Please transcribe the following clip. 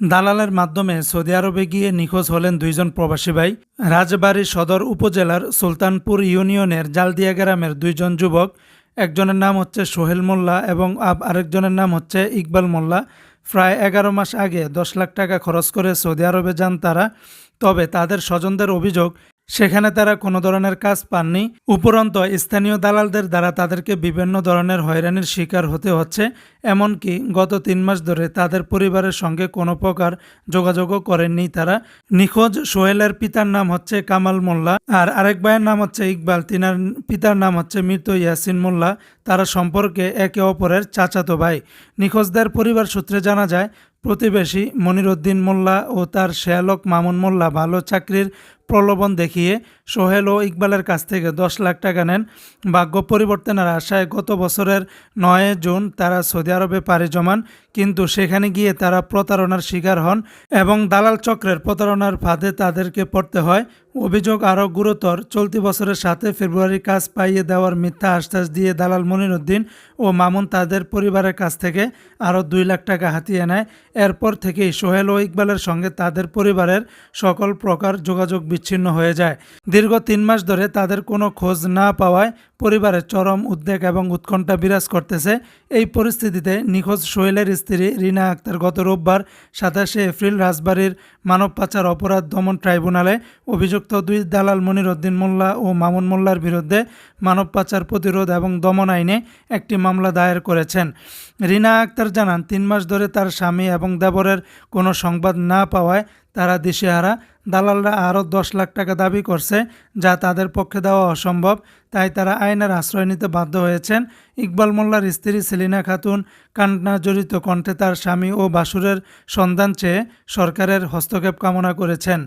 দালালের মাধ্যমে সৌদি আরবে গিয়ে নিখোঁজ হলেন দুইজন প্রবাসী ভাই। রাজবাড়ী সদর উপজেলার সুলতানপুর ইউনিয়নের জালদিয়া গ্রামের দুইজন যুবক, একজনের নাম হচ্ছে সোহেল মোল্লা এবং আরেকজনের নাম হচ্ছে ইকবাল মোল্লা। প্রায় এগারো মাস আগে দশ লাখ টাকা খরচ করে সৌদি আরবে যান তারা, তবে তাদের স্বজনদের অভিযোগ সেখানে তারা কোনো ধরনের কাজ পাননি। উপরন্ত স্থানীয় দালালদের দ্বারা তাদেরকে বিভিন্ন ধরনের হয়রানির শিকার হতে হচ্ছে, এমনকি গত তিন মাস ধরে তাদের পরিবারের সঙ্গে কোনো প্রকার যোগাযোগও করেননি তারা। নিখোঁজ সোহেলের পিতার নাম হচ্ছে কামাল মোল্লা, আর আরেক ভাইয়ের নাম হচ্ছে ইকবাল। তিনার পিতার নাম হচ্ছে মৃত ইয়াসিন মোল্লা। তারা সম্পর্কে একে অপরের চাচাতো ভাই। নিখোঁজদের পরিবার সূত্রে জানা যায়, প্রতিবেশী মনিরুদ্দিন মোল্লা ও তার শেয়ালক মামুন মোল্লা ভালো চাকরির প্রলোভন দেখিয়ে সোহেল ও ইকবালের কাছ থেকে দশ লাখ টাকা নেন। ভাগ্য পরিবর্তনের আশায় গত বছরের নয় জুন তারা সৌদি আরবে পাড়ি জমান, কিন্তু সেখানে গিয়ে তারা প্রতারণার শিকার হন এবং দালাল চক্রের প্রতারণার ফাঁদে তাদেরকে পড়তে হয়। অভিযোগ আরও গুরুতর, চলতি বছরের সাথে ফেব্রুয়ারি কাজ পাইয়ে দেওয়ার মিথ্যা আশ্বাস দিয়ে দালাল মনিরুদ্দিন ও মামুন তাদের পরিবারের কাছ থেকে আরও দুই লাখ টাকা হাতিয়ে নেয়। এরপর থেকেই সোহেল ও ইকবালের সঙ্গে তাদের পরিবারের সকল প্রকার যোগাযোগ বিচ্ছিন্ন হয়ে যায়। দীর্ঘ তিন মাস ধরে তাদের কোনো খোঁজ না পাওয়ায় পরিবারের চরম উদ্বেগ এবং উৎকণ্ঠা বিরাজ করতেছে। এই পরিস্থিতিতে নিখোঁজ সোহেলের স্ত্রী রিনা আক্তার গত রোববার সাতাশে এপ্রিল রাজবাড়ির মানব পাচার অপরাধ দমন ট্রাইব্যুনালে অভিযুক্ত দুই দালাল মনিরুদ্দিন মোল্লা ও মামুন মোল্লার বিরুদ্ধে মানব পাচার প্রতিরোধ এবং দমন আইনে একটি মামলা দায়ের করেছেন। রিনা আক্তার জানান, তিন মাস ধরে তার স্বামী এবং দেবরের কোনো সংবাদ না পাওয়ায় তারা দিশেহারা। দালালরা আরও দশ লাখ টাকা দাবি করছে যা তাদের পক্ষে দেওয়া অসম্ভব, তাই তারা আইনের আশ্রয় নিতে বাধ্য হয়েছেন। ইকবাল মোল্লার স্ত্রী সেলিনা খাতুন কান্না জড়িত কণ্ঠে তার স্বামী ও বাসুরের সন্ধান চেয়ে সরকারের হস্তক্ষেপ কামনা করেছেন।